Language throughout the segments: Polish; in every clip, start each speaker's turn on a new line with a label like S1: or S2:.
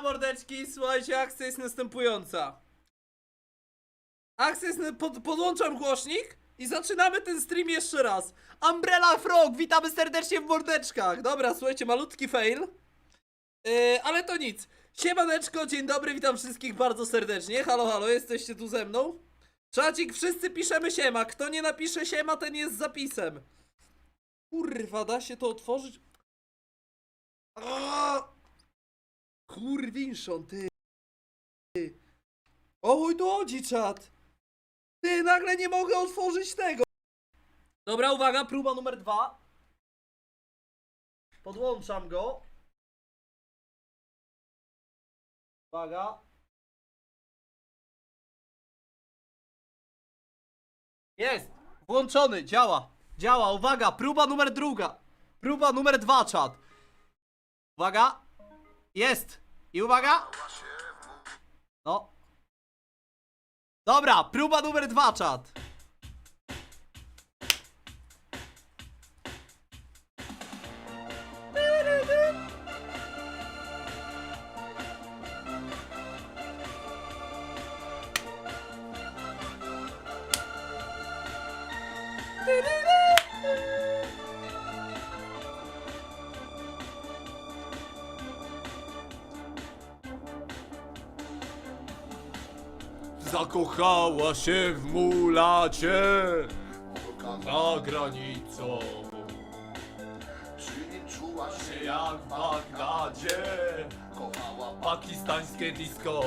S1: Mordeczki, słuchajcie, akcja jest następująca. Akcja jest, pod, podłączam głośnik i zaczynamy ten stream jeszcze raz. Umbrella Frog, witamy serdecznie w mordeczkach. Dobra, słuchajcie, malutki fail. Yy, ale to nic. Siemaneczko, dzień dobry, witam wszystkich bardzo serdecznie. Halo, halo, jesteście tu ze mną? Czacik, wszyscy piszemy siema. Kto nie napisze siema, ten jest zapisem. Kurwa, da się to otworzyć? Aaaa! Kurwinszon, ty. Ty. O mój dłodzi, czat. Ty, nagle nie mogę otworzyć tego. Dobra, uwaga, próba numer dwa. Podłączam go. Uwaga. Jest! Włączony, działa. Działa, uwaga, próba numer druga. Próba numer dwa, czat. Uwaga. Jest. I uwaga. No. Dobra, próba numer dwa, czat. Zakochała się w mulacie za granicą.
S2: Czy nie czuła się
S1: Jak w Bagdadzie,
S2: kochała
S1: pakistańskie disco.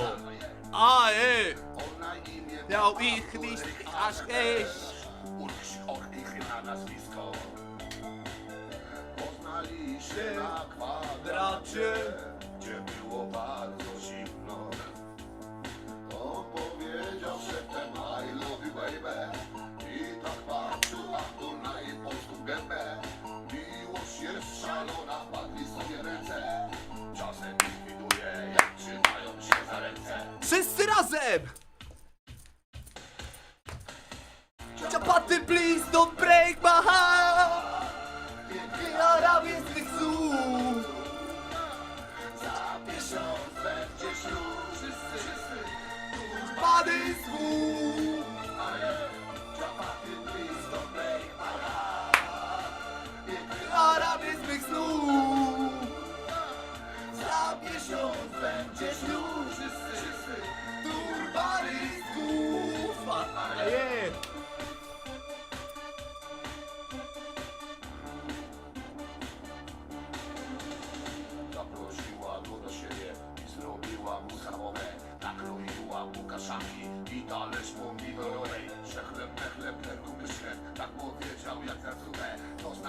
S1: A, ej,
S2: ona imię
S1: miał ich liść aż hejś.
S2: Ulś och ich na nazwisko Poznali się na kwadracie Gdzie było bardzo
S1: Ciapaty, please don't break my heart!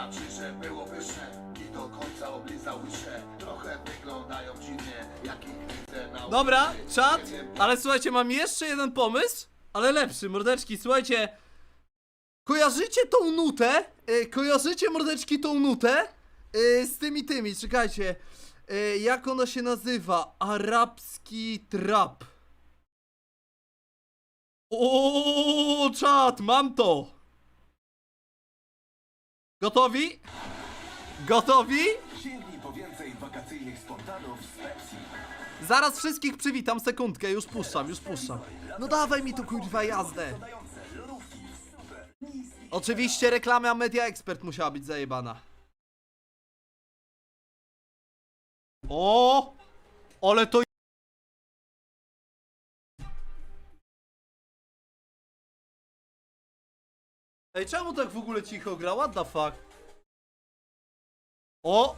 S2: Znaczy, że było pyszne I do końca łyżkę Trochę wyglądają dziwnie Jak ich widzę na
S1: Dobra,
S2: ulicy.
S1: czat,
S2: Nie wiem,
S1: ale słuchajcie, mam jeszcze jeden pomysł, ale lepszy, mordeczki, słuchajcie. Kojarzycie tą nutę? E, kojarzycie, mordeczki, tą nutę? E, z tymi tymi, czekajcie. E, jak ona się nazywa? Arabski trap. O, czat, mam to. Gotowi? Gotowi?
S3: Sięgnij po więcej wakacyjnych spontanów z Pepsi.
S1: Zaraz wszystkich przywitam, sekundkę, już puszczam, już puszczam. No dawaj mi tu kurwa jazdę.
S3: Dające lodówki super niski.
S1: Oczywiście reklama Media Expert musiała być zajebana. O! Ale to Ej, czemu tak w ogóle cicho gra? What the fuck? O!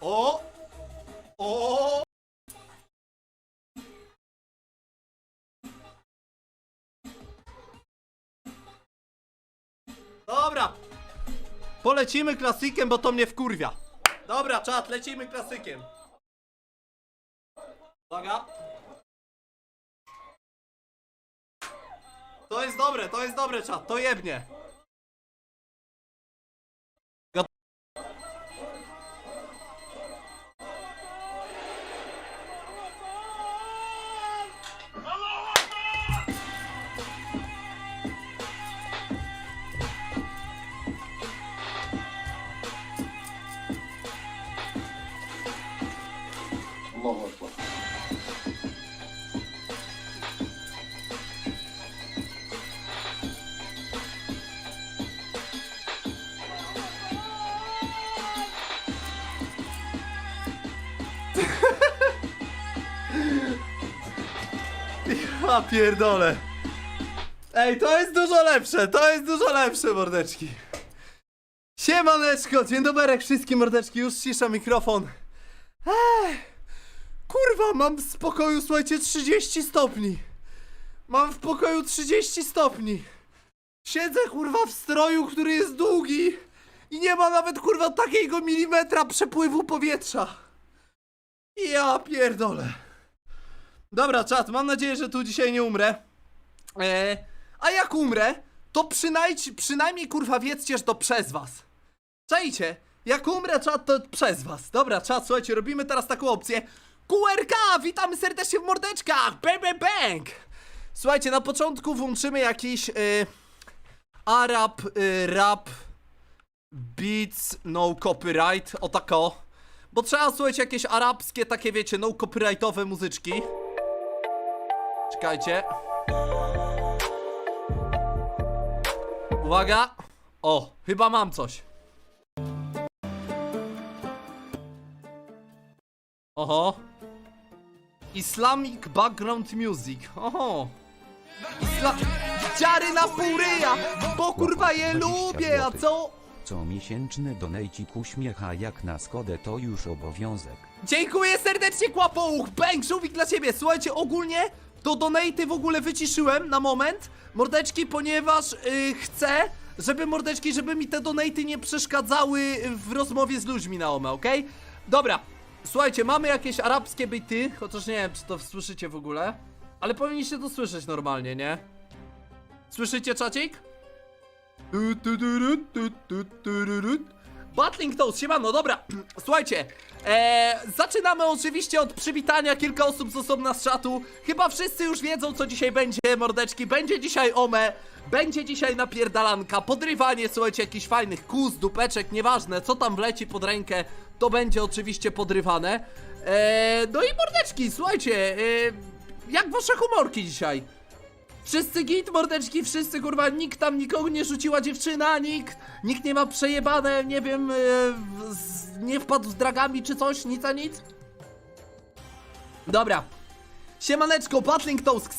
S1: O! O! Dobra. Polecimy klasykiem, bo to mnie wkurwia. Dobra, czat, lecimy klasykiem. Uwaga. To jest dobre, to jest dobre, czat, to jebnie. Ja pierdolę. Ej, to jest dużo lepsze, to jest dużo lepsze, mordeczki. Siemaneczko, dzień dobry wszystkim mordeczki, już cisza mikrofon. Ech, kurwa, mam w spokoju, słuchajcie, 30 stopni. Mam w pokoju 30 stopni. Siedzę, kurwa, w stroju, który jest długi i nie ma nawet, kurwa, takiego milimetra przepływu powietrza. Ja pierdolę. Dobra, czat, mam nadzieję, że tu dzisiaj nie umrę. E, a jak umrę, to przynajmniej, przynajmniej kurwa wiedzcie, że to przez was. Czajcie, jak umrę, czat, to przez was. Dobra, czat, słuchajcie, robimy teraz taką opcję. QRK, witamy serdecznie w mordeczkach, bang, bang. Słuchajcie, na początku włączymy jakiś y, Arab, y, rap, beats, no copyright, o tako. Bo trzeba, słuchajcie, jakieś arabskie, takie wiecie, no copyrightowe muzyczki. Czekajcie. Uwaga! O, chyba mam coś. Oho. Islamic background music. Oho. Isla... Dziary na pół ryja, bo kurwa je lubię, a co?
S4: Co miesięczny donejcik uśmiecha jak na Skodę to już obowiązek.
S1: Dziękuję serdecznie, Kłapouch! Bang, żółwik dla ciebie! Słuchajcie, ogólnie to donaty w ogóle wyciszyłem na moment, mordeczki, ponieważ yy, chcę, żeby mordeczki, żeby mi te donaty nie przeszkadzały w rozmowie z ludźmi na OME, okej? Dobra, słuchajcie, mamy jakieś arabskie byty, chociaż nie wiem, czy to słyszycie w ogóle, ale powinniście to słyszeć normalnie, nie? Słyszycie, czacik? Battling Toast, siemano, dobra, słuchajcie, e, zaczynamy oczywiście od przywitania, kilka osób z osobna z czatu, chyba wszyscy już wiedzą co dzisiaj będzie, mordeczki, będzie dzisiaj ome, będzie dzisiaj napierdalanka, podrywanie, słuchajcie, jakichś fajnych kus, dupeczek, nieważne, co tam wleci pod rękę, to będzie oczywiście podrywane, e, no i mordeczki, słuchajcie, e, jak wasze humorki dzisiaj? Wszyscy git, mordeczki, wszyscy kurwa, nikt tam nikogo nie rzuciła dziewczyna, nikt, nikt nie ma przejebane, nie wiem, w- z, nie wpadł z dragami czy coś, nic a nic? Dobra. Siemaneczko, Battling Toast,